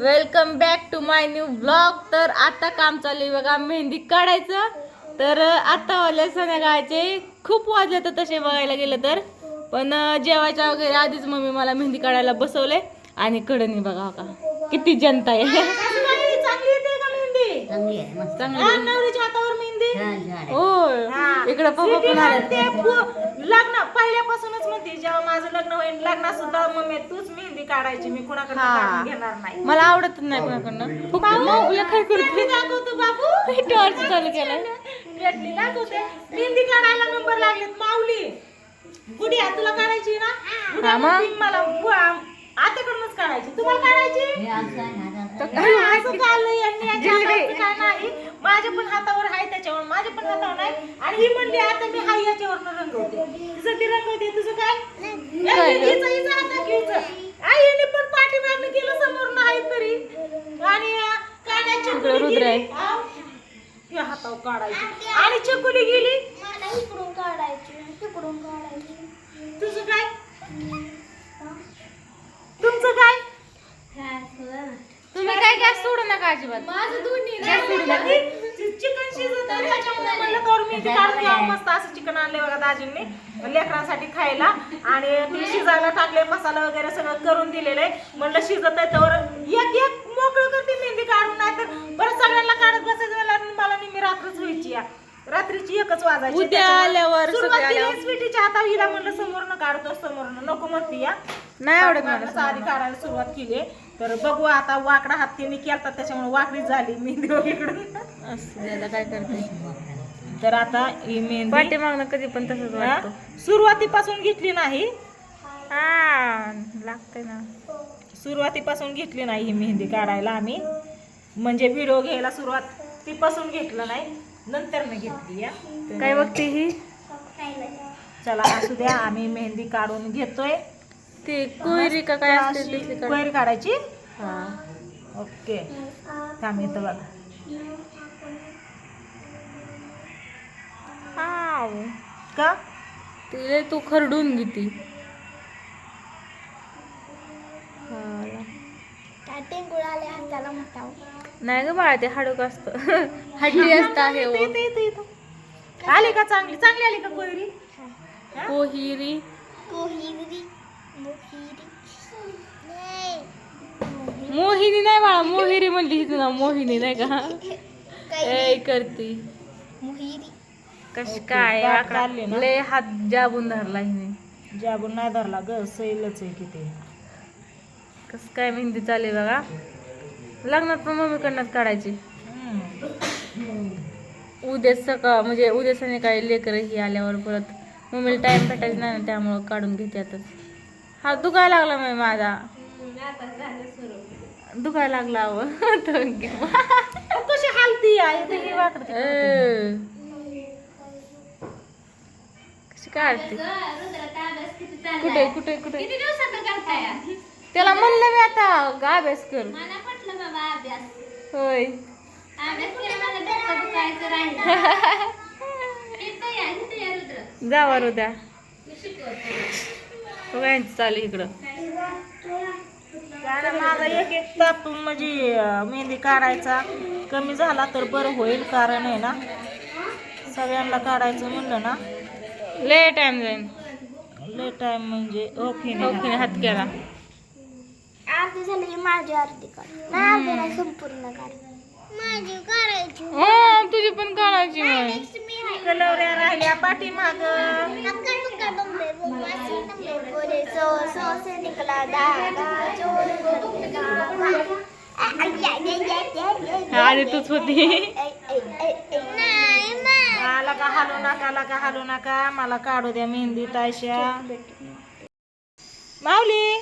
Welcome back to my new blog तर आता काम चालू आहे बघा मेहंदी काढायचं. तर आता वाजले संध्याकाळचे. खूप वाजले तर तसे बघायला गेलं तर. पण जेवायच्या वगैरे आधीच मम्मी मला मेहंदी काढायला बसवले. आणि कडनी बघा हो का किती जनता आहे. चांगली येते का मेहंदी? चांगली आहे मस्त. चांगली लहान नवरीच्या हातावर मेहंदी? होय. इकडं पप्पा पण लग्न पहिल्यापासूनच म्हणते जेव्हा माझं लग्न होईल लग्नात सुद्धा मम्मी तूच मेहंदी काढायची मी कुणाकडे हा. काढून घेणार नाही. मला आवडत नाही कोणाकडनं. फक्त माऊला काय भेटली करते दाखवतो बाबू. टॉर्च चालू केलाय. भेटली दाखवते. मेहंदी काढायला नंबर लागलेत माऊली. गुडिया तुला काढायची ना? गुडिया हा मग? म्हणती मला बुवा, आत्याकडूनच काढायची. तुम्हाला काढायची? असं यांनी याच्या काय नाही. माझ्या पण हातावर आहे त्याच्यावर माझ्या पण हातावर नाही. आणि ही म्हणली आता मी हाय याच्यावर रंगवते तुझं ती रंगवते तुझं काय? काय ए, हिचं- हिचं हातात घ्यायचं. आई हिने पण पाठीमागनं केलं समोर नाही तरी. आणि काढायची रुद्र हातावर काढायची. आणि चकुली गेली? मला इकडून काढायची तिकडून काढायची. तुझं काय? तुमचं काय? तुम्ही काय गॅस सोडू नका अजिबात. माझं दोन्ही चिकन शिजत आहे, त्याच्यामुळे म्हणलं तर मी ते काढून घ्यावं मस्त असं चिकन आणले बघा दाजींनी लेकरांसाठी खायला. आणि ते शिजायला टाकले मसाला वगैरे सगळं करून दिलेलं आहे म्हणलं शिजत आहे तर एक एक मोकळं करते मेहंदी काढून नाही तर बरं सगळ्यांना काढत बसायचं मला नेहमी रात्रच व्हायची या. रात्रीची एकच वाजायची. उद्या आल्यावर. स्वीटीच्या हातावर हिला म्हणलं समोरनं काढतो समोरनं नको म्हणती या. नाही आवडत मला आधी काढायला सुरुवात केली तर बघू आता वाकडा हात तिने केलता त्याच्यामुळे वाकडी झाली मेहंदी इकडून. असं द्यायला काय करते? तर आता ही मेहंदी पाठीमागनं कधी पण तसंच हा, वाटतं. सुरुवातीपासून घेतली नाही. हा लागतंय ना. सुरुवातीपासून घेतली नाही ही मेहंदी काढायला आम्ही. म्हणजे व्हिडिओ घ्यायला सुरुवात तीपासून घेतलं नाही नंतर मी घेतली या. काय बघते ही? चला असू द्या आम्ही मेहंदी काढून घेतोय. ती कोयरी का काय असते क्वेरी काढायची. हा. ओके. थांब येतं बघा. आव. का? तिले तू खरडून घेती नाही ग बाळा ते हाडूक असतं. हड्डी असतं आहे हो. आली का चांगली? चांगली आली का कोहिरी. कोहिरी मोहिरी. नाही. मोहिनी नाही बाळा मोहिरी म्हणली तुला मोहिनी नाही का? करती. मोहिरी. कश काय काढले ना? लय हात जाबून धरला हिने. जाबून नाही धरला ग सैलच आहे किती कस काय मेहंदी चालली बघा. लग्नात पण मम्मीकडनंच काढायची. उद्या सकाळ म्हणजे उद्या संध्याकाळी लेकर ही आल्यावर परत मम्मीला टाइम भेटायचा नाही ना त्यामुळं काढून घेत्यातच हा दुखायला लागला मी माझा. दुखायला लागला अहो. तो. कशी हालती आहे. काढते कुठे कुठे कुठे? त्याला म्हणलं मी आता गा अभ्यास कर. मला पटलं बाबा अभ्यास. होय. जावा यांचं चालू इकडं. कारण माझा एक एक ताप म्हणजे मेहंदी काढायचा कमी झाला तर बरं होईल कारण आहे ना सगळ्यांना काढायचं म्हणलं ना. लय टाइम जाईन लय टाइम म्हणजे ओके ओके हात केला अर्धी झाली की माझी अर्धी काढ नाही अर्धी नाही संपूर्ण काढ माझी काढायची हो तुझी पण काढायची मग कलवऱ्या राहिल्या पाठीमाग नक्का नुक्का डोंबे नका का हालू नका आला का हालू नका. मला काढू द्या मेहंदी तायशा माऊली?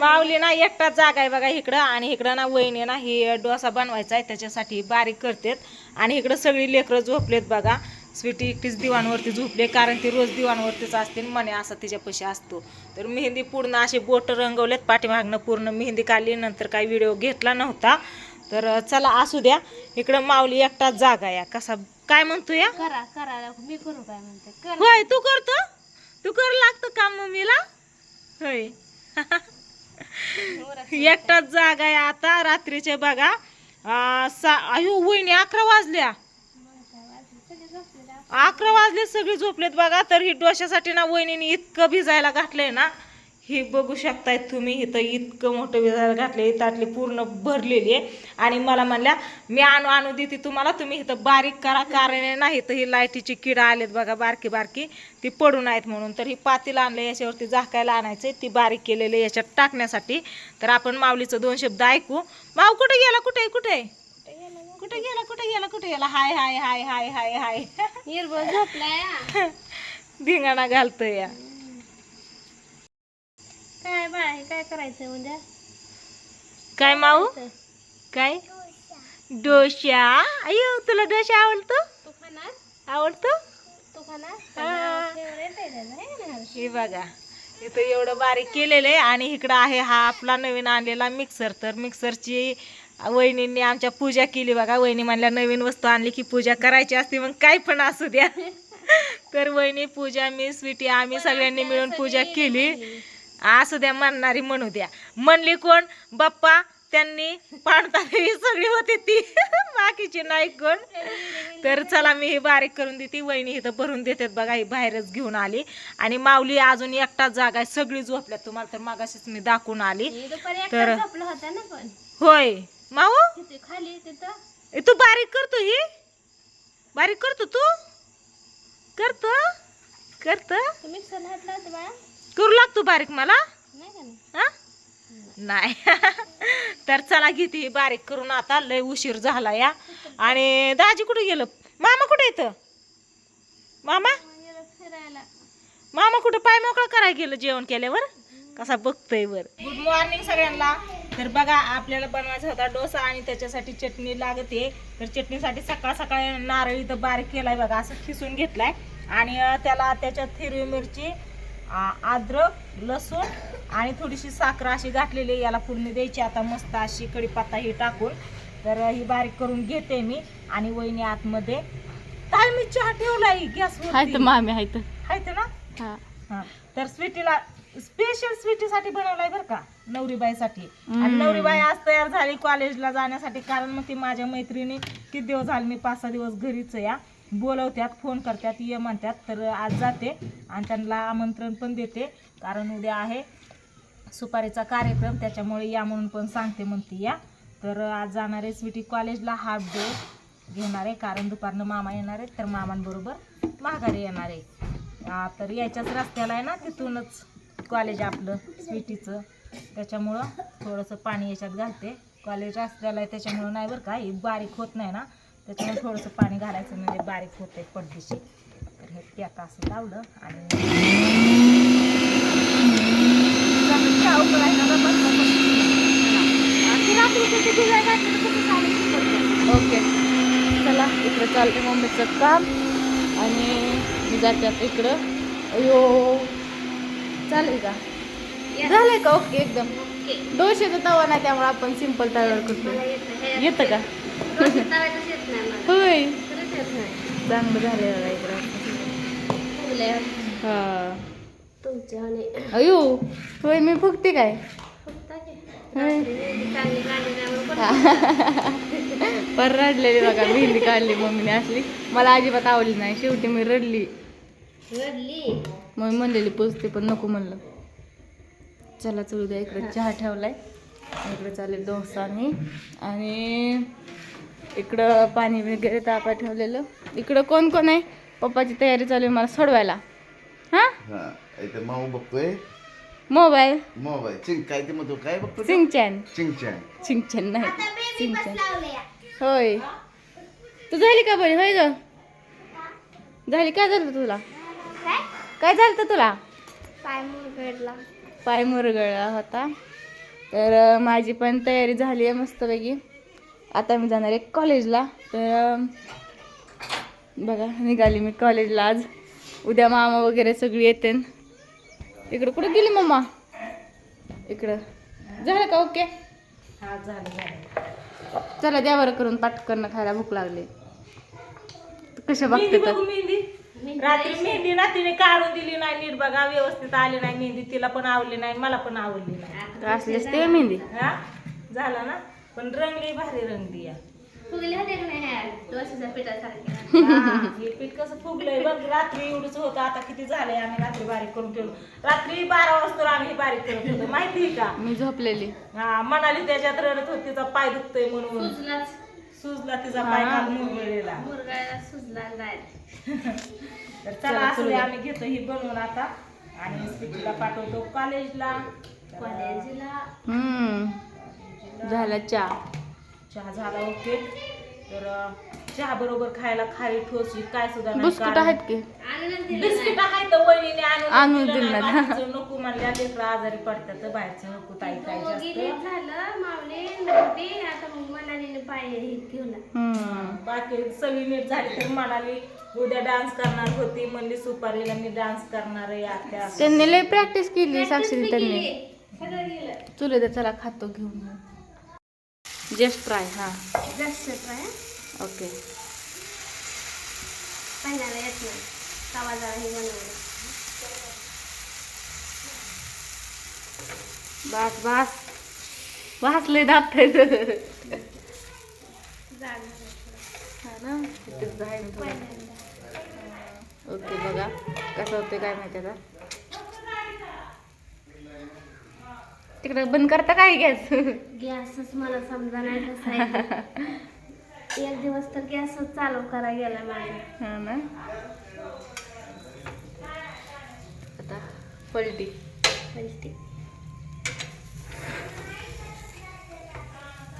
माऊली ना एकटाच जागा आहे बघा इकडं आणि इकडं ना वहिनी ना ही डोसा बनवायचा आहे त्याच्यासाठी बारीक करतेत. आणि इकडं सगळी लेकरं झोपलेत बघा. स्वीटी एकटीच दिवाणवरती झोपले कारण ती रोज दिवाणवरतीच असते मने असा तिच्यापाशी असतो. तर मेहंदी पूर्ण असे बोट रंगवलेत पाठीमागनं पूर्ण मेहंदी काढली नंतर काही व्हिडिओ घेतला नव्हता. तर चला असू द्या इकडं माऊली एकटाच जागा या कसा काय म्हणतो या? करा करा मी करू काय म्हणते? कर. होय तू करतो? तू कर लागतं काम मम्मीला? होय. एकटाच जागा आहे आता रात्रीचे बघा. सा अयो वहिनी अकरा वाजल्या. अकरा वाजले सगळे झोपलेत बघा तर ही डोश्यासाठी ना वहिनीने इतकं भिजायला घातलंय ना. ही बघू शकताय तुम्ही इथं इतकं मोठं भिजायला घातले ताटली पूर्ण भरलेली आहे. आणि मला म्हणल्या मी आणू आणू देते तुम्हाला तुम्ही इथं बारीक करा कारण नाही तर ही लाईटीची किडा आलेत बघा बारकी बारकी. ती पडून आहेत म्हणून. तर ही पातील आणलं याच्यावरती झाकायला आणायचे ती बारीक केलेले याच्यात टाकण्यासाठी. तर आपण माऊलीचं दोन शब्द ऐकू. माऊ कुठे गेला कुठे कुठे? कुठे गेला कुठे गेला कुठे गेला? हाय हाय हाय हाय हाय हाय. झोपलाय. धिंगाणा घालतोय या. काय बाळा हे काय करायचं उद्या? काय माऊ? काय डोशा अयो तुला डोशा आवडतो? तू खाणार? आवडतो? तू खाणार? हा. है हे बघा इथं एवढं बारीक केलेलं आहे आणि इकडं आहे हा आपला नवीन आणलेला मिक्सर तर मिक्सरची वहिनींनी आमच्या पूजा केली बघा. वहिनी म्हणल्या नवीन वस्तू आणली की पूजा करायची असते मग काय पण असू द्या. तर वहिनी पूजा मी स्वीटी आम्ही सगळ्यांनी मिळून पूजा केली. असू द्या म्हणणारी म्हणू द्या. म्हणली कोण? बाप्पा त्यांनी पाणतारी सगळी होती ती. बाकीची नाही कोण. तर चला मी ही बारीक करून देते. वहिनी इथं भरून देतात बघा ही बाहेरच घेऊन आली. आणि माऊली अजून एकटाच जागा आहे सगळी झोपल्यात. तुम्हाला तर मागाशीच मी दाखवून आली. तर- एकटा झोपला होता ना पण. होय. माऊ खाली तू बारीक करतो ही. बारीक करतो तू करतो करतो मिक्सर करू लागतो बारीक मला? नाही का नाही? हा? नाही. तर चला घेते बारीक करून आता लय उशीर झाला या. आणि दाजी कुठे गेलं? मामा कुठे येतं मामा? मामा कुठं पाय मोकळा करायला गेलं जेवण केल्यावर? कसा बघतोय वर. गुड मॉर्निंग सगळ्यांना. तर बघा आपल्याला बनवायचा होता डोसा आणि त्याच्यासाठी चटणी लागते. तर चटणीसाठी सकाळ सकाळी नारळ इथं बारीक केलाय बघा असं खिसून घेतलाय. आणि त्याला त्याच्यात हिरवी मिरची अद्रक लसूण आणि थोडीशी साखर अशी घातलेली. याला फोडणी द्यायची. आता मस्त अशी कढीपत्ता ही टाकून. तर ही बारीक करून घेते मी. आणि वहिनी आतमध्ये काय मी चहा ठेवलाय गॅस मामी तर. हायत ना? हा. तर स्वीटीला स्पेशल स्वीटीसाठी बनवलाय बरं का नवरीबाईसाठी. आणि. नवरीबाई आज तयार झाली कॉलेजला जाण्यासाठी. कारण मग ती माझ्या मैत्रिणी किती दिवस झाले मी पाच सहा दिवस घरीच या बोलवत्यात फोन करतात ये म्हणतात तर आज जाते आणि त्यांना आमंत्रण पण देते. कारण उद्या आहे सुपारीचा कार्यक्रम त्याच्यामुळे या म्हणून पण सांगते म्हणते या. तर आज जाणार आहे स्वीटी कॉलेजला. हाफ डे घेणार आहे कारण दुपारनं मामा येणार आहेत तर मामांबरोबर माघारी येणार आहे. तर याच्याच रस्त्याला आहे ना तिथूनच कॉलेज आपलं स्वीटीचं. त्याच्यामुळं थोडंसं पाणी याच्यात घालते. कॉलेज रस्त्याला आहे त्याच्यामुळं नाही बरं का हे बारीक होत नाही ना. त्याच्यामुळे थोडंसं पाणी घालायचं म्हणजे बारीक होते पडदिशी. तर हे पॅक असं लावलं आणि ते ते. ओके. चला इकडं चालते मम्मीचं काम. आणि मी जाते आता इकडं. अयो. चालेल का? झालंय का? ओके एकदम. डोशाचा तवा नाही त्यामुळे आपण सिंपल तव्यावर करतो येतं का? होय. चांगलं बघा इकडं. हा. तुमच्या अयो होय मी फुगते काय. पर रडलेली बघा मेहंदी काढली मम्मीने असली. मला अजिबात आवडली नाही शेवटी मी रडली. रडली? मग म्हणलेली पोचते पण नको म्हणलं. चला चलू द्या इकडे चहा ठेवलाय. इकडे चालेल आणि आणि इकडं पाणी वगैरे तापा ठेवलेलं. इकडं कोण कोण आहे? पप्पाची तयारी चालू आहे मला सोडवायला. हां? हा इथे माऊ बघतोय. मोबाईल? मोबाईल. चिंग काय ते म्हणतो? काय बघतो ते? सिंगचॅन चिंगचॅन सिंगचॅन नाही सिंगचॅन होय. तू झाली का बरी? होय ग. झाली काय झालं तुला? काय? काय झालं होतं तुला? पाय मुरगडला पाय मुरगळला होता. तर माझी पण तयारी झाली आहे मस्तपैकी. आता मी जाणार आहे कॉलेजला. तर बघा निघाली मी कॉलेजला आज. उद्या मामा वगैरे सगळी येते. इकडं कुठं गेली मम्मा इकडं. झालं का? ओके? हा झालं झालं. चला द्या बरं करून पाटकन खायला भूक लागली. कशा बघते बघू तर मेहंदी रात्री मेहंदी ना तिने काढून दिली नाही नीट बघा व्यवस्थित आली नाही मेहंदी. तिला पण आवडली नाही मला पण आवडली नाही. असलीच ते मेहंदी? हा? झाला ना? पण रंगली भारी रंगली या. का नाही हा, हे पीठ कसं फुगलंय बघ रात्री एवढंच होतं आता किती झालंय आम्ही रात्री बारीक करून ठेवलो. रात्री बारा वाजता आम्ही हे बारीक करत होतो माहिती आहे का? मी झोपलेली. हा म्हणाली त्याच्यात रडत होती तिचा पाय दुखतोय म्हणून. सुजलाच. सुजला तिचा पाय. काल मुरगळलेला मुरगाळला सुजला नाही तर चला असं आम्ही घेतो ही बनवून आता. आणि स्पीटीला पाठवतो कॉलेजला. कॉलेजला. हम्म. झाला चहा. चहा झाला ओके. तर चहा बरोबर खायला खारी ठोसी काय सुद्धा नाही बिस्कुट कारण- आहेत की? बिस्किट आहे तर वहिनीने आणून आणून दिलं दिलं नाही. ना. बाकीचं नको म्हणल्या लेकरं आजारी पडतात तर बाहेरचं नको ताई काय दोघी जास्त. नीट झालं मावले नव्हती आता मग मनालीने पाय घेऊन हम्म. बाकी सगळी नीट झाली तर म्हणाली उद्या डान्स करणार होती म्हणली सुपारीला मी डान्स करणार आहे आत्या त्यांनी लय प्रॅक्टिस केली साक्षी त्यांनी. चुले तर चला खातो घेऊन. जस्ट फ्राय हा जास्त ट्राय ओके पहिल्याला येत नाही तवा जरा हे बनवलं बस बस बस लय ओके बघा कसं होतं काय माहिती आता तिकडे बंद करता काय गॅस गॅसच मला समजा नाही कसं एक दिवस तर गॅसच चालू करा गेला माझा हा ना? आता पलटी. पलटी.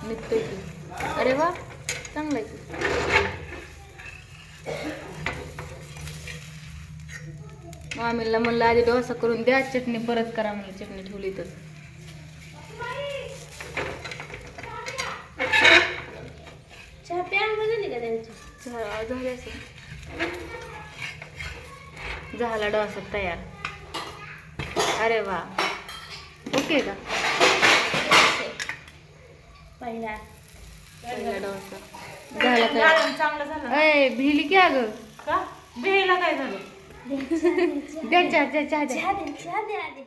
निघतोय की? अरे वा चांगलं आहे की. मामीला म्हणलं आधी डोसा करून द्या चटणी परत करा म्हणलं चटणी ठेवली तर चहा प्यान बनवली का त्यांची झा- झालं असेल. झाला डोसा तयार. अरे वा. ओके का? पहिला. पहिला डोसा झाला तयार. गाळण चांगलं झालं अय भिली की अगं? का? बेला काय झालं? द्या चहा द्या चहा द्या.